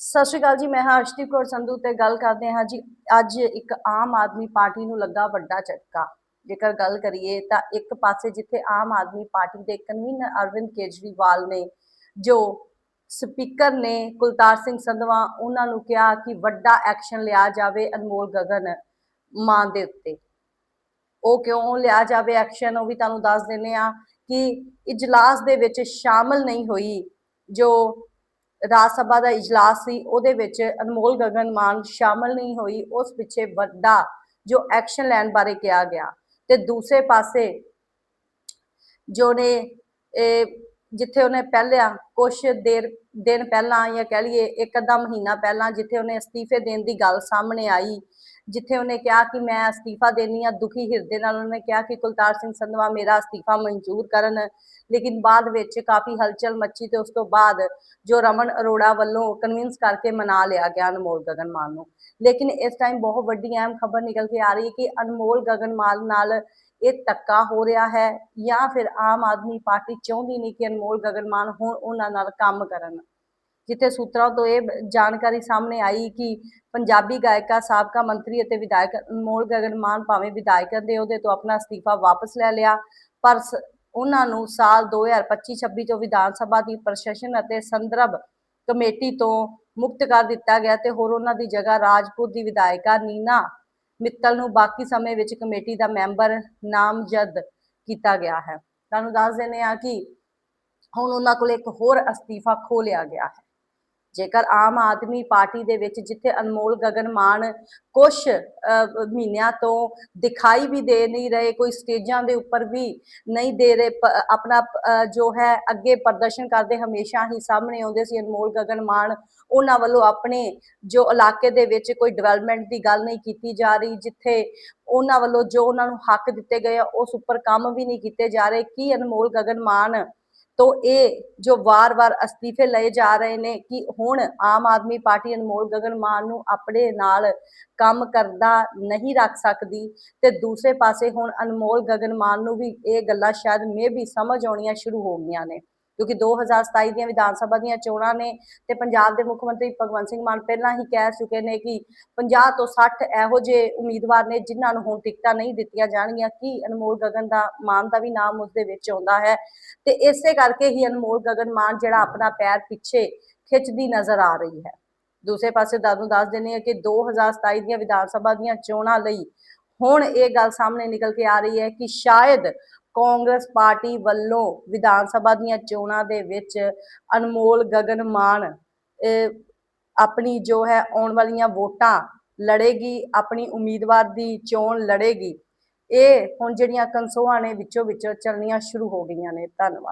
ਸਤਿ ਸ਼੍ਰੀ ਅਕਾਲ ਜੀ, ਮੈਂ ਹਾਂ ਅਰਸ਼ਦੀਪ ਕੌਰ ਸੰਧੂ ਤੇ ਗੱਲ ਕਰਦੇ ਹਾਂ ਜੀ। ਅੱਜ ਇੱਕ ਆਮ ਆਦਮੀ ਪਾਰਟੀ ਨੂੰ ਲੱਗਾ ਵੱਡਾ ਝਟਕਾ। ਜੇਕਰ ਗੱਲ ਕਰੀਏ ਤਾਂ ਇੱਕ ਪਾਸੇ ਜਿੱਥੇ ਆਮ ਆਦਮੀ ਪਾਰਟੀ ਦੇ ਕਨਵੀਨਰ ਅਰਵਿੰਦ ਕੇਜਰੀਵਾਲ ਨੇ, ਜੋ ਸਪੀਕਰ ਨੇ ਕੁਲਤਾਰ ਸਿੰਘ ਸੰਧਵਾ, ਉਹਨਾਂ ਨੂੰ ਕਿਹਾ ਕਿ ਵੱਡਾ ਐਕਸ਼ਨ ਲਿਆ ਜਾਵੇ ਅਨਮੋਲ ਗਗਨ ਮਾਂ ਦੇ ਉੱਤੇ। ਉਹ ਕਿਉਂ ਲਿਆ ਜਾਵੇ ਐਕਸ਼ਨ? ਉਹ ਵੀ ਤੁਹਾਨੂੰ ਦੱਸ ਦਿੰਨੇ ਆ ਕਿ ਇਜਲਾਸ ਦੇ ਵਿੱਚ ਸ਼ਾਮਲ ਨਹੀਂ ਹੋਈ, ਜੋ ਰਾਜ ਸਭਾ ਦਾ ਇਜਲਾਸ ਸੀ, ਉਹਦੇ ਵਿੱਚ ਅਨਮੋਲ ਗਗਨ ਮਾਨ ਸ਼ਾਮਲ ਨਹੀਂ ਹੋਈ, ਉਸ ਪਿੱਛੇ ਵੱਡਾ ਜੋ ਐਕਸ਼ਨ ਲੈਣ ਬਾਰੇ ਕਿਹਾ ਗਿਆ। ਤੇ ਦੂਸਰੇ ਪਾਸੇ ਜੋ ਨੇ ਜਿੱਥੇ ਉਹਨੇ ਪਹਿਲਾਂ ਕੁਛ ਦੇਰ, ਦਿਨ ਪਹਿਲਾਂ ਜਾਂ ਕਹਿ ਲਈਏ ਇੱਕ ਅੱਧਾ ਮਹੀਨਾ ਪਹਿਲਾਂ ਜਿੱਥੇ ਉਹਨੇ ਅਸਤੀਫੇ ਦੇਣ ਦੀ ਗੱਲ ਸਾਹਮਣੇ ਆਈ ਜਿੱਥੇ ਉਹਨੇ ਕਿਹਾ ਕਿ ਮੈਂ ਅਸਤੀਫਾ ਦੇਣੀ ਆ, ਦੁਖੀ ਹਿਰਦੇ ਨਾਲ ਉਹਨੇ ਕਿਹਾ ਕਿ ਕੁਲਤਾਰ ਸਿੰਘ ਸੰਧਵਾ ਮੇਰਾ ਅਸਤੀਫਾ ਮਨਜ਼ੂਰ ਕਰਨ। ਲੇਕਿਨ ਬਾਅਦ ਵਿੱਚ ਕਾਫੀ ਹਲਚਲ ਮੱਚੀ ਤੇ ਉਸ ਤੋਂ ਬਾਅਦ ਜੋ ਰਮਨ ਅਰੋੜਾ ਵੱਲੋਂ ਕਨਵਿੰਸ ਕਰਕੇ ਮਨਾ ਲਿਆ ਗਿਆ ਅਨਮੋਲ ਗਗਨ ਮਾਨ ਨੂੰ। ਲੇਕਿਨ ਇਸ ਟਾਈਮ ਬਹੁਤ ਵੱਡੀ ਅਹਿਮ ਖਬਰ ਨਿਕਲ ਕੇ ਆ ਰਹੀ ਹੈ ਕਿ ਅਨਮੋਲ ਗਗਨ ਮਾਨ ਨਾਲ ਇਹ ਧੱਕਾ ਹੋ ਰਿਹਾ ਹੈ ਜਾਂ ਫਿਰ ਆਮ ਆਦਮੀ ਪਾਰਟੀ ਚਾਹੁੰਦੀ ਨਹੀਂ ਕਿ ਅਨਮੋਲ ਗਗਨ ਮਾਨ ਹੁਣ ਉਹਨਾਂ ਨਾਲ ਕੰਮ ਕਰਨ। ਜਿੱਥੇ ਸੂਤਰਾਂ ਤੋਂ ਇਹ ਜਾਣਕਾਰੀ ਸਾਹਮਣੇ ਆਈ ਕਿ ਪੰਜਾਬੀ ਗਾਇਕਾ, ਸਾਬਕਾ ਮੰਤਰੀ ਅਤੇ ਵਿਧਾਇਕ ਅਨਮੋਲ ਗਗਨ ਮਾਨ ਭਾਵੇਂ ਵਿਧਾਇਕ ਦੇ ਉਹਦੇ ਤੋਂ ਆਪਣਾ ਅਸਤੀਫਾ ਵਾਪਸ ਲੈ ਲਿਆ, ਪਰ ਉਹਨਾਂ ਨੂੰ ਸਾਲ 2025-26 ਤੋਂ ਵਿਧਾਨ ਸਭਾ ਦੀ ਪ੍ਰਸ਼ਾਸਨ ਅਤੇ ਸੰਦਰਭ ਕਮੇਟੀ ਤੋਂ ਮੁਕਤ ਕਰ ਦਿੱਤਾ ਗਿਆ ਤੇ ਹੋਰ ਉਹਨਾਂ ਦੀ ਜਗ੍ਹਾ ਰਾਜਪੁਰ ਦੀ ਵਿਧਾਇਕਾ ਨੀਨਾ ਮਿੱਤਲ ਨੂੰ ਬਾਕੀ ਸਮੇਂ ਵਿੱਚ ਕਮੇਟੀ ਦਾ ਮੈਂਬਰ ਨਾਮਜ਼ਦ ਕੀਤਾ ਗਿਆ ਹੈ। ਤੁਹਾਨੂੰ ਦੱਸ ਦਿੰਦੇ ਆ ਕਿ ਹੁਣ ਉਹਨਾਂ ਕੋਲ ਇੱਕ ਹੋਰ ਅਸਤੀਫਾ ਖੋ ਲਿਆ ਗਿਆ ਹੈ। ਜੇਕਰ ਆਮ ਆਦਮੀ ਪਾਰਟੀ ਦੇ ਵਿੱਚ ਜਿੱਥੇ ਅਨਮੋਲ ਗਗਨ ਮਾਨ ਕੁਝ ਮਹੀਨਿਆਂ ਤੋਂ ਦਿਖਾਈ ਵੀ ਦੇ ਨਹੀਂ ਰਹੇ, ਕੋਈ ਸਟੇਜਾਂ ਦੇ ਉੱਪਰ ਵੀ ਨਹੀਂ ਦੇ ਰਹੇ ਆਪਣਾ ਜੋ ਹੈ, ਅੱਗੇ ਪ੍ਰਦਰਸ਼ਨ ਕਰਦੇ ਹਮੇਸ਼ਾ ਹੀ ਸਾਹਮਣੇ ਆਉਂਦੇ ਸੀ ਅਨਮੋਲ ਗਗਨ ਮਾਨ, ਉਹਨਾਂ ਵੱਲੋਂ ਆਪਣੇ ਜੋ ਇਲਾਕੇ ਦੇ ਵਿੱਚ ਕੋਈ ਡਿਵੈਲਪਮੈਂਟ ਦੀ ਗੱਲ ਨਹੀਂ ਕੀਤੀ ਜਾ ਰਹੀ, ਜਿੱਥੇ ਉਹਨਾਂ ਵੱਲੋਂ ਜੋ ਉਹਨਾਂ ਨੂੰ ਹੱਕ ਦਿੱਤੇ ਗਏ ਆ, ਉਸ ਉੱਪਰ ਕੰਮ ਵੀ ਨਹੀਂ ਕੀਤੇ ਜਾ ਰਹੇ, ਕੀ ਅਨਮੋਲ ਗਗਨ ਮਾਨ ਤੋਂ ਇਹ ਜੋ ਵਾਰ-ਵਾਰ ਅਸਤੀਫੇ ਲਏ ਜਾ ਰਹੇ ਨੇ ਕਿ ਹੁਣ ਆਮ ਆਦਮੀ ਪਾਰਟੀ ਅਨਮੋਲ ਗਗਨ ਮਾਨ ਨੂੰ ਆਪਣੇ ਨਾਲ ਕੰਮ ਕਰਦਾ ਨਹੀਂ ਰੱਖ ਸਕਦੀ ਤੇ ਦੂਸਰੇ ਪਾਸੇ ਹੁਣ ਅਨਮੋਲ ਗਗਨ ਮਾਨ ਨੂੰ ਵੀ ਇਹ ਗੱਲਾਂ ਸ਼ਾਇਦ ਮੇ ਵੀ ਸਮਝ ਆਉਣੀਆਂ ਸ਼ੁਰੂ ਹੋ ਗਈਆਂ ਨੇ। ਕਿਉਂਕਿ 2027 ਦੀਆਂ ਵਿਧਾਨ ਸਭਾ ਦੀਆਂ ਚੋਣਾਂ ਨੇ ਤੇ ਪੰਜਾਬ ਦੇ ਮੁੱਖ ਮੰਤਰੀ ਭਗਵੰਤ ਸਿੰਘ ਮਾਨ ਪਹਿਲਾਂ ਹੀ ਕਹਿ ਚੁੱਕੇ ਨੇ ਕਿ 50 ਤੋਂ 60 ਇਹੋ ਜਿਹੇ ਉਮੀਦਵਾਰ ਨੇ ਜਿਨ੍ਹਾਂ ਨੂੰ ਹੁਣ ਟਿਕਟਾਂ ਨਹੀਂ ਦਿੱਤੀਆਂ ਜਾਣਗੀਆਂ। ਕਿ ਅਨਮੋਲ ਗਗਨ ਦਾ ਮਾਨ ਦਾ ਵੀ ਨਾਮ ਉਸ ਦੇ ਵਿੱਚ ਆਉਂਦਾ ਹੈ? ਤੇ ਇਸੇ ਕਰਕੇ ਹੀ ਅਨਮੋਲ ਗਗਨ ਮਾਨ ਜਿਹੜਾ ਆਪਣਾ ਪੈਰ ਪਿੱਛੇ ਖਿੱਚਦੀ ਨਜ਼ਰ ਆ ਰਹੀ ਹੈ। ਦੂਸਰੇ ਪਾਸੇ ਦਾਦੂ ਦੱਸ ਦਿੰਦੇ ਆ ਕਿ 2027 ਦੀਆਂ ਵਿਧਾਨ ਸਭਾ ਦੀਆਂ ਚੋਣਾਂ ਲਈ ਹੁਣ ਇਹ ਗੱਲ ਸਾਹਮਣੇ ਨਿਕਲ ਕੇ ਆ ਰਹੀ ਹੈ ਕਿ ਸ਼ਾਇਦ ਕਾਂਗਰਸ ਪਾਰਟੀ ਵੱਲੋਂ ਵਿਧਾਨ ਸਭਾ ਦੀਆਂ ਚੋਣਾਂ ਦੇ ਵਿੱਚ ਅਨਮੋਲ ਗਗਨ ਮਾਨ ਅਹ, ਆਪਣੀ ਜੋ ਹੈ ਆਉਣ ਵਾਲੀਆਂ ਵੋਟਾਂ ਲੜੇਗੀ ਆਪਣੀ ਉਮੀਦਵਾਰ ਦੀ ਚੋਣ ਲੜੇਗੀ। ਇਹ ਹੁਣ ਜਿਹੜੀਆਂ ਕਨਸੋਆਂ ਨੇ ਵਿੱਚੋਂ ਵਿੱਚੋਂ ਚੱਲਣੀਆਂ ਸ਼ੁਰੂ ਹੋ ਗਈਆਂ ਨੇ। ਧੰਨਵਾਦ।